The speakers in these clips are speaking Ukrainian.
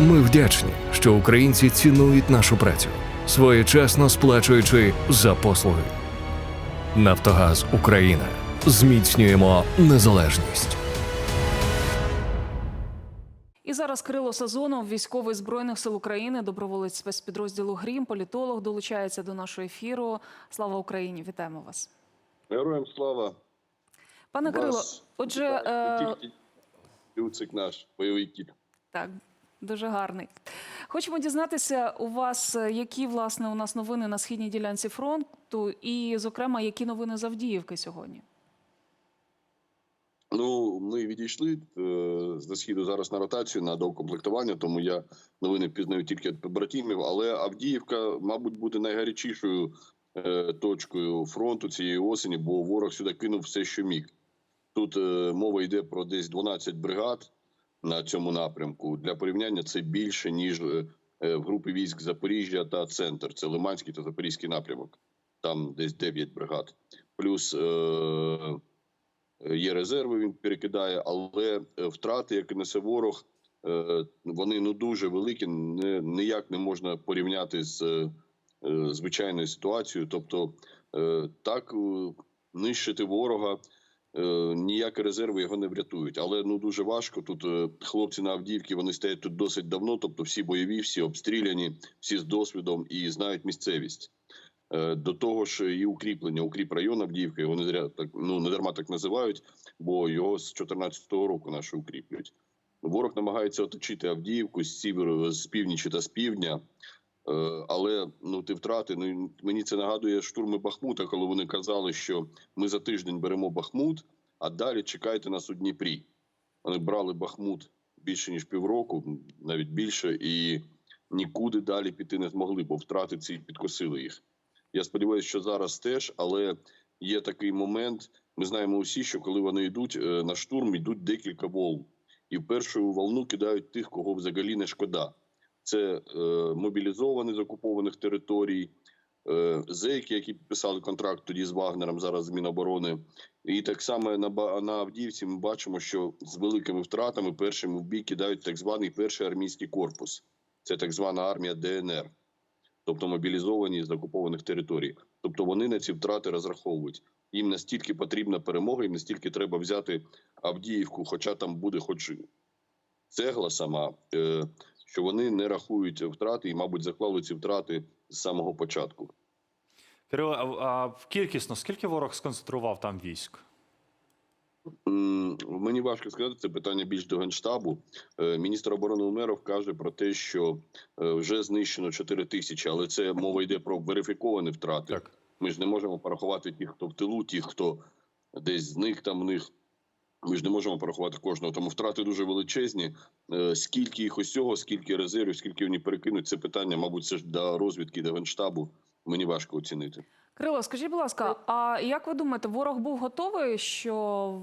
Ми вдячні, що українці цінують нашу працю, своєчасно сплачуючи за послуги. Нафтогаз Україна. Зміцнюємо незалежність. І зараз Кирило Сазонов, військовий збройних сил України, доброволець спецпідрозділу Грім, політолог, долучається до нашого ефіру. Слава Україні! Вітаємо вас, Героям слава. пане Кирило. Вас Отже, е, наш, бойовий кіт. так дуже гарний. Хочемо дізнатися у вас, е, які власне у нас новини на східній ділянці фронту, і, зокрема, які новини з Авдіївки сьогодні. Ну, ми відійшли е, з східу зараз на ротацію на доукомплектування, тому я новини пізнаю тільки від побратимів. Але Авдіївка, мабуть, буде найгарячішою е, точкою фронту цієї осені, бо ворог сюди кинув все, що міг. Тут мова йде про десь 12 бригад на цьому напрямку. Для порівняння це більше ніж е, е, в групі військ Запоріжжя та центр. Це Лиманський та Запорізький напрямок. Там десь 9 бригад. Плюс е, є резерви, він перекидає, але е, втрати, які несе ворог, е, вони ну дуже великі. Не, ніяк не можна порівняти з е, е, звичайною ситуацією. Тобто, е, так е, нищити ворога. Е, Ніякі резерви його не врятують, але ну дуже важко. Тут е, хлопці на Авдіївці вони стоять тут досить давно. Тобто, всі бойові, всі обстріляні, всі з досвідом і знають місцевість. Е, До того ж, і укріплення, укріп район Авдіївки, його не зря так ну не дарма так називають, бо його з 2014 року наші укріплюють. Ворог намагається оточити Авдіївку з сіверу, з північі та з півдня. Е, Але ну ти втрати. Ну мені це нагадує штурми Бахмута, коли вони казали, що ми за тиждень беремо Бахмут, а далі чекайте нас у Дніпрі. Вони брали Бахмут більше ніж півроку, навіть більше, і нікуди далі піти не змогли, бо втрати ці підкосили їх. Я сподіваюся, що зараз теж, але є такий момент. Ми знаємо усі, що коли вони йдуть е, на штурм, йдуть декілька волн, і в першу волну кидають тих, кого взагалі не шкода. Це е, мобілізовані з окупованих територій, е, зеки, які підписали контракт тоді з Вагнером, зараз з Міноборони. І так само на на Авдіївці ми бачимо, що з великими втратами першими в бій кидають так званий перший армійський корпус. Це так звана армія ДНР тобто мобілізовані з окупованих територій. Тобто вони на ці втрати розраховують. Їм настільки потрібна перемога, їм настільки треба взяти Авдіївку, хоча там буде хоч цегла сама, е, що вони не рахують втрати і, мабуть, заклали ці втрати з самого початку. Кирило, а, кількісно скільки ворог сконцентрував там військ? Мені важко сказати, це питання більш до генштабу. Е, Міністр оборони Умеров каже про те, що е, вже знищено 4 тисячі, але це мова йде про верифіковані втрати. Так. Ми ж не можемо порахувати тих, хто в тилу, тих, хто десь зник там в них. Ми ж не можемо порахувати кожного. Тому втрати дуже величезні. Е, Скільки їх усього, скільки резервів, скільки вони перекинуть, це питання, мабуть, це ж до розвідки, до генштабу. Мені важко оцінити. Кирило, скажіть, будь ласка, а як ви думаєте, ворог був готовий, що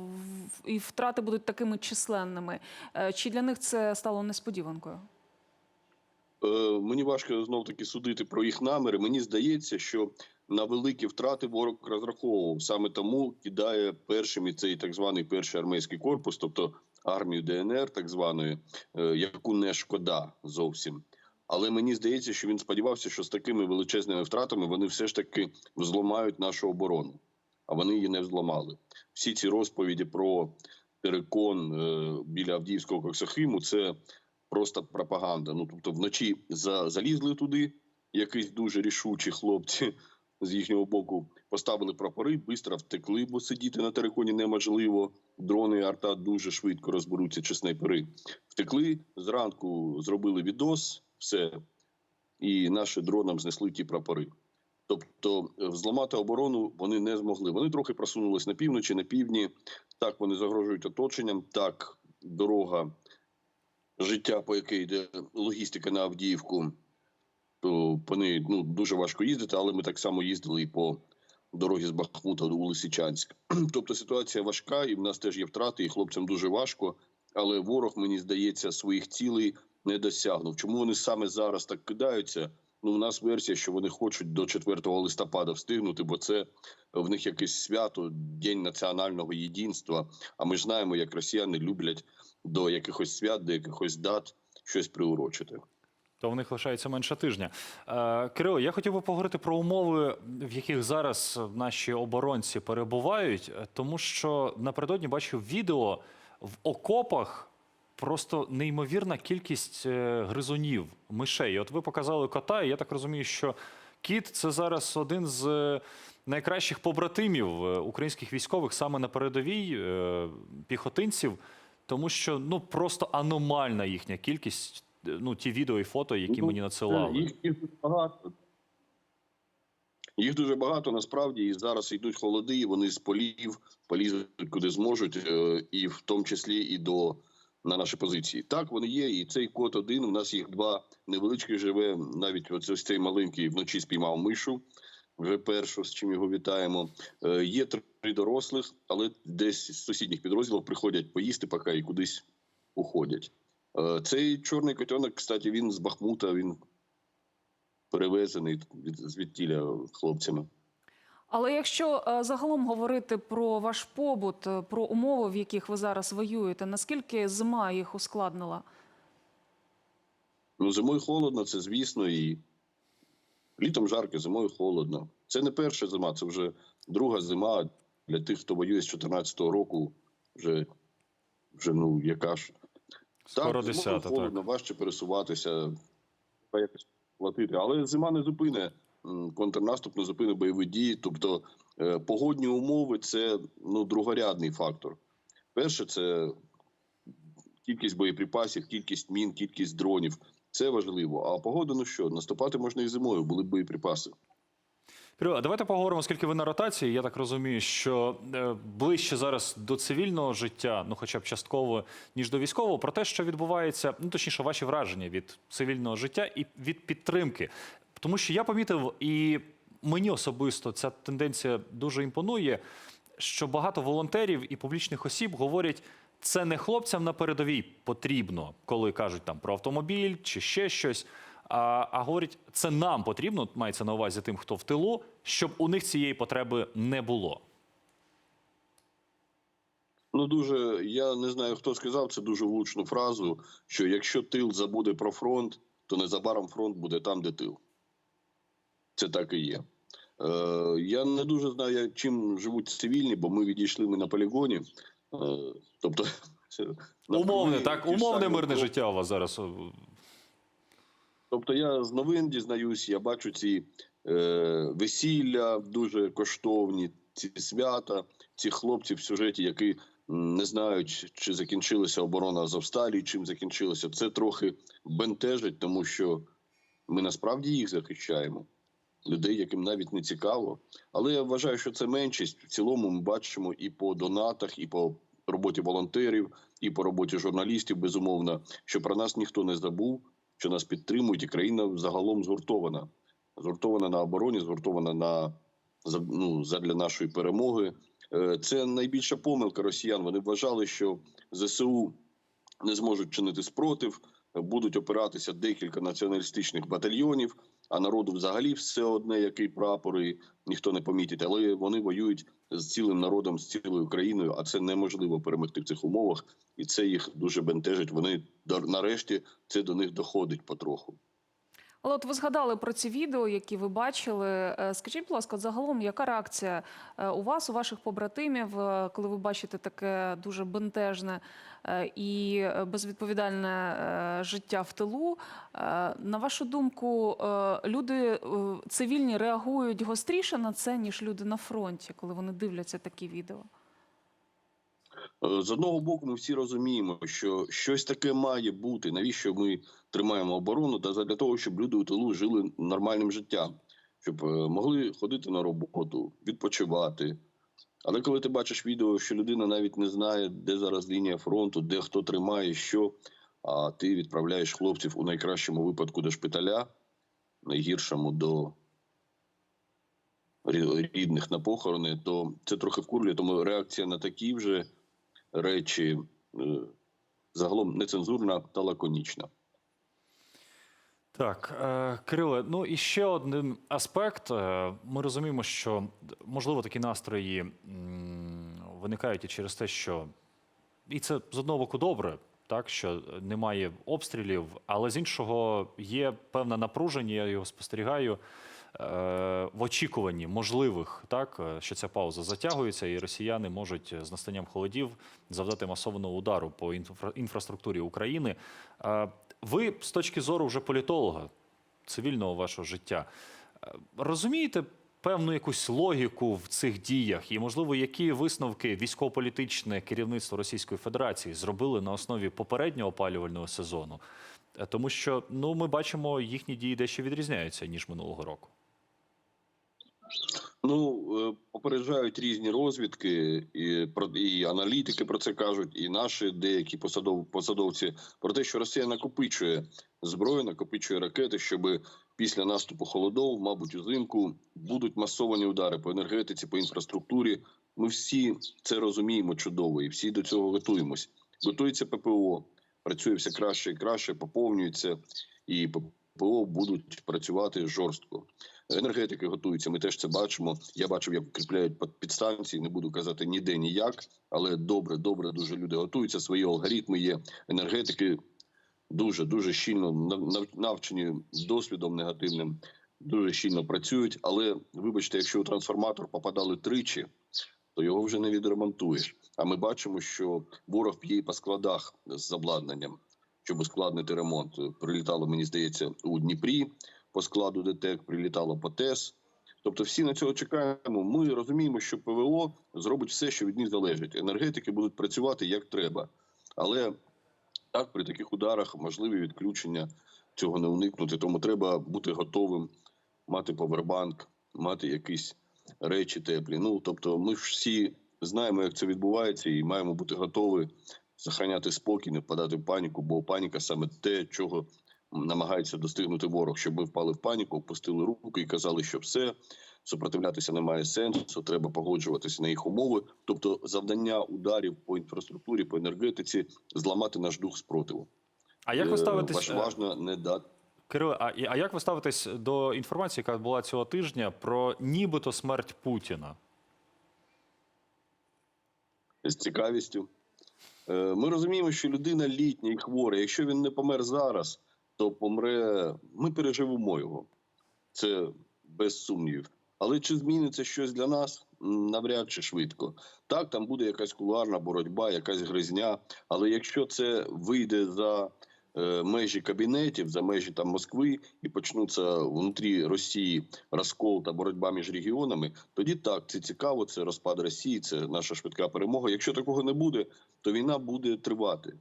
і втрати будуть такими численними? Е, Чи для них це стало несподіванкою? Е, Мені важко знов таки судити про їх наміри. Мені здається, що на великі втрати ворог розраховував. Саме тому кидає першим цей так званий перший армійський корпус, тобто армію ДНР, так званої, е, яку не шкода зовсім. Але мені здається, що він сподівався, що з такими величезними втратами вони все ж таки взломають нашу оборону, а вони її не взломали. Всі ці розповіді про терикон е, біля Авдіївського Коксахиму це просто пропаганда. Ну тобто, вночі за, залізли туди, якісь дуже рішучі хлопці з їхнього боку поставили прапори, швидко втекли, бо сидіти на териконі неможливо. Дрони арта дуже швидко розберуться, чи снайпери. Втекли зранку, зробили відос, все, і наші дронам знесли ті прапори. Тобто, е, взламати оборону вони не змогли. Вони трохи просунулись на півночі, на півдні. Так вони загрожують оточенням. Так, дорога життя, по якій йде логістика на Авдіївку, то по неї ну, дуже важко їздити, але ми так само їздили і по дорогі з Бахмута до Лисичанськ. Тобто ситуація важка, і в нас теж є втрати, і хлопцям дуже важко. Але ворог, мені здається, своїх цілей не досягнув. Чому вони саме зараз так кидаються? Ну, у нас версія, що вони хочуть до 4 листопада встигнути, бо це в них якесь свято, день національного єдинства. А ми ж знаємо, як росіяни люблять до якихось свят, до якихось дат щось приурочити. То в них лишається менше тижня. Е, Кирило, я хотів би поговорити про умови, в яких зараз наші оборонці перебувають, тому що напередодні бачив відео в окопах. Просто неймовірна кількість е, гризунів, мишей. От ви показали кота, і я так розумію, що кіт це зараз один з е, найкращих побратимів українських військових саме на передовій піхотинців, тому що ну просто аномальна їхня кількість. Ну, ті відео і фото, які Ну, мені надсилали. Їх, їх дуже багато. Їх дуже багато насправді, і зараз йдуть холоди, і вони з полів полізуть куди зможуть, е, і в тому числі і до на наші позиції. Так, вони є, і цей кот один. У нас їх два невеличких живе. Навіть ось цей маленький вночі спіймав мишу. Вже першу, з чим його вітаємо. Е, Є три дорослих, але десь з сусідніх підрозділів приходять поїсти, поки і кудись уходять. Е, Цей чорний котенок, кстати, він з Бахмута, він перевезений від звідтіля хлопцями. Але якщо е, загалом говорити про ваш побут, е, про умови, в яких ви зараз воюєте, наскільки зима їх ускладнила? Ну, зимою холодно, це звісно, і літом жарко, зимою холодно. Це не перша зима, це вже друга зима для тих, хто воює з 14-го року. Вже, вже ну, яка ж. Скоро зимою десята, холодно, так. важче пересуватися, треба якось платити. Але зима не зупине контрнаступ, не зупине бойові дії. Тобто е, погодні умови це ну, другорядний фактор. Перше, це кількість боєприпасів, кількість мін, кількість дронів. Це важливо. А погода, ну що, наступати можна і зимою, були б боєприпаси. Кирило, давайте поговоримо, оскільки ви на ротації. Я так розумію, що е, ближче зараз до цивільного життя, ну хоча б частково, ніж до військового, про те, що відбувається, ну точніше, ваші враження від цивільного життя і від підтримки. Тому що я помітив, і мені особисто ця тенденція дуже імпонує, що багато волонтерів і публічних осіб говорять. Це не хлопцям на передовій потрібно, коли кажуть там про автомобіль чи ще щось. А, а говорять, це нам потрібно, мається на увазі тим, хто в тилу, щоб у них цієї потреби не було. Ну дуже я не знаю, хто сказав це дуже влучну фразу. Що якщо тил забуде про фронт, то незабаром фронт буде там, де тил. Це так і є. Е, я не дуже знаю, чим живуть цивільні, бо ми відійшли ми на полігоні. Е, тобто, Умовне, так, умовне мирне життя у вас зараз. Тобто я з новин дізнаюсь, я бачу ці е, весілля дуже коштовні, ці свята, ці хлопці в сюжеті, які не знають, чи закінчилася оборона Азовсталі, чим закінчилася. Це трохи бентежить, тому що ми насправді їх захищаємо. Людей, яким навіть не цікаво. Але я вважаю, що це меншість. В цілому ми бачимо і по донатах, і по роботі волонтерів, і по роботі журналістів, безумовно, що про нас ніхто не забув, що нас підтримують, і країна загалом згуртована. Згуртована на обороні, згуртована на ну, задля нашої перемоги. Е, Це найбільша помилка росіян. Вони вважали, що ЗСУ не зможуть чинити спротив, будуть опиратися декілька націоналістичних батальйонів, а народу взагалі все одне, який прапор, і ніхто не помітить. Але вони воюють з цілим народом, з цілою країною, а це неможливо перемогти в цих умовах, і це їх дуже бентежить. Вони нарешті це до них доходить потроху. Але от ви згадали про ці відео, які ви бачили. Е, Скажіть, будь ласка, загалом, яка реакція е, у вас, у ваших побратимів, е, коли ви бачите таке дуже бентежне і безвідповідальне життя в тилу? На вашу думку, люди цивільні реагують гостріше на це, ніж люди на фронті, коли вони дивляться такі відео? Е, З одного боку, ми всі розуміємо, що щось таке має бути. Навіщо ми тримаємо оборону? Та для того, щоб люди у тилу жили нормальним життям, щоб е, могли ходити на роботу, відпочивати. Але коли ти бачиш відео, що людина навіть не знає, де зараз лінія фронту, де хто тримає, що, а ти відправляєш хлопців у найкращому випадку до шпиталя, найгіршому до рідних на похорони, то це трохи вкурлює. Тому реакція на такі вже речі е, загалом нецензурна та лаконічна. Так, е, Кириле, ну і ще один аспект. Е, Ми розуміємо, що можливо такі настрої виникають і через те, що і це з одного боку добре. так що немає обстрілів, але з іншого є певне напруження. Я його спостерігаю. Е, В очікуванні можливих, так е, що ця пауза затягується, і росіяни можуть з настанням холодів завдати масованого удару по інфра- інфраструктурі України. Е, Ви з точки зору вже політолога, цивільного вашого життя, е, розумієте певну якусь логіку в цих діях, і можливо, які висновки військово-політичне керівництво Російської Федерації зробили на основі попереднього опалювального сезону? Е, Тому що ну ми бачимо, їхні дії дещо відрізняються ніж минулого року. Ну е, попереджають різні розвідки, і і аналітики про це кажуть, і наші деякі посадов, посадовці про те, що Росія накопичує зброю, накопичує ракети, щоб після наступу холодов, мабуть, узимку будуть масовані удари по енергетиці, по інфраструктурі. Ми всі це розуміємо чудово, і всі до цього готуємось. Готується ППО, працює все краще і краще, поповнюється, і ППО будуть працювати жорстко. Енергетики готуються. Ми теж це бачимо. Я бачив, як укріпляють підстанції. Не буду казати ніде ніяк, але добре, добре, дуже люди готуються. Свої алгоритми є. Енергетики дуже дуже щільно нав- нав- навчені досвідом негативним. Дуже щільно працюють. Але вибачте, якщо у трансформатор попадали тричі, то його вже не відремонтуєш. А ми бачимо, що ворог п'є по складах з обладнанням, щоб ускладнити ремонт. Прилітало, мені здається, у Дніпрі по складу ДТЕК, прилітало по ТЕС. Тобто, всі на цього чекаємо. Ми розуміємо, що ПВО зробить все, що від них залежить. Енергетики будуть працювати як треба. Але так, при таких ударах можливі відключення цього не уникнути. Тому треба бути готовим, мати повербанк, мати якісь речі теплі. Ну тобто, ми всі знаємо, як це відбувається, і маємо бути готові захороняти спокій, не впадати в паніку, бо паніка саме те, чого намагається достигнути ворог, щоб ми впали в паніку, опустили руки і казали, що все. Супротивлятися немає сенсу, треба погоджуватися на їх умови. Тобто, завдання ударів по інфраструктурі, по енергетиці зламати наш дух спротиву. А як ви Е, ставитесь? важ- важно не дати. Кирило, а, а як ви ставитесь до інформації, яка була цього тижня про нібито смерть Путіна? з цікавістю. Е, Ми розуміємо, що людина літня і хвора. Якщо він не помер зараз, то помре. Ми переживемо його. Це без сумнівів. Але чи зміниться щось для нас? Навряд чи швидко. Так, там буде якась кулуарна боротьба, якась гризня. Але якщо це вийде за е, межі кабінетів, за межі там Москви і почнуться внутрі Росії розкол та боротьба між регіонами, тоді так це цікаво. Це розпад Росії, це наша швидка перемога. Якщо такого не буде, то війна буде тривати.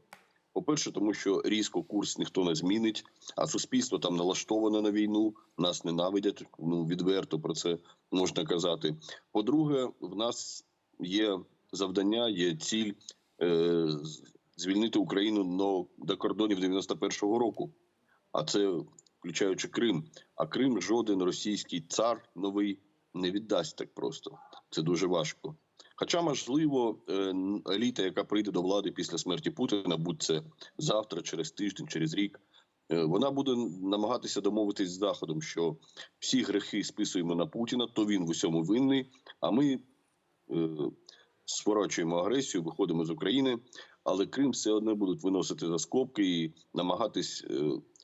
По-перше, тому що різко курс ніхто не змінить, а суспільство там налаштоване на війну, нас ненавидять. Ну відверто про це можна казати. По-друге, в нас є завдання, є ціль е, звільнити Україну но- до кордонів 91-го року, а це включаючи Крим. А Крим жоден російський цар новий не віддасть так просто. Це дуже важко. Хоча, можливо, е, еліта, яка прийде до влади після смерті Путіна, будь це завтра, через тиждень, через рік, е, вона буде намагатися домовитись з Заходом, що всі грехи списуємо на Путіна, то він в усьому винний. А ми е, сворачуємо агресію, виходимо з України, але Крим все одно будуть виносити за скобки і намагатись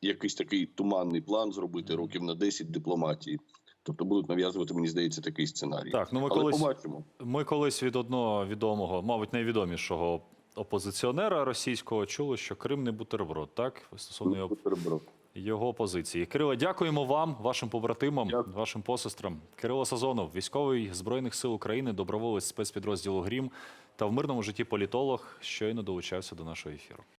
якийсь такий туманний план зробити років на 10 дипломатії. Тобто будуть нав'язувати, мені здається, такий сценарій. Так, ну ми Але колись побачимо. ми колись від одного відомого, мабуть, найвідомішого опозиціонера російського чули, що Крим не бутерброд, так стосовно його, Бутерброд. його позиції. Кирило, дякуємо вам, вашим побратимам, Дякую. вашим посестрам. Кирило Сазонов, військовий збройних сил України, доброволець спецпідрозділу Грім та в мирному житті політолог, щойно долучався до нашого ефіру.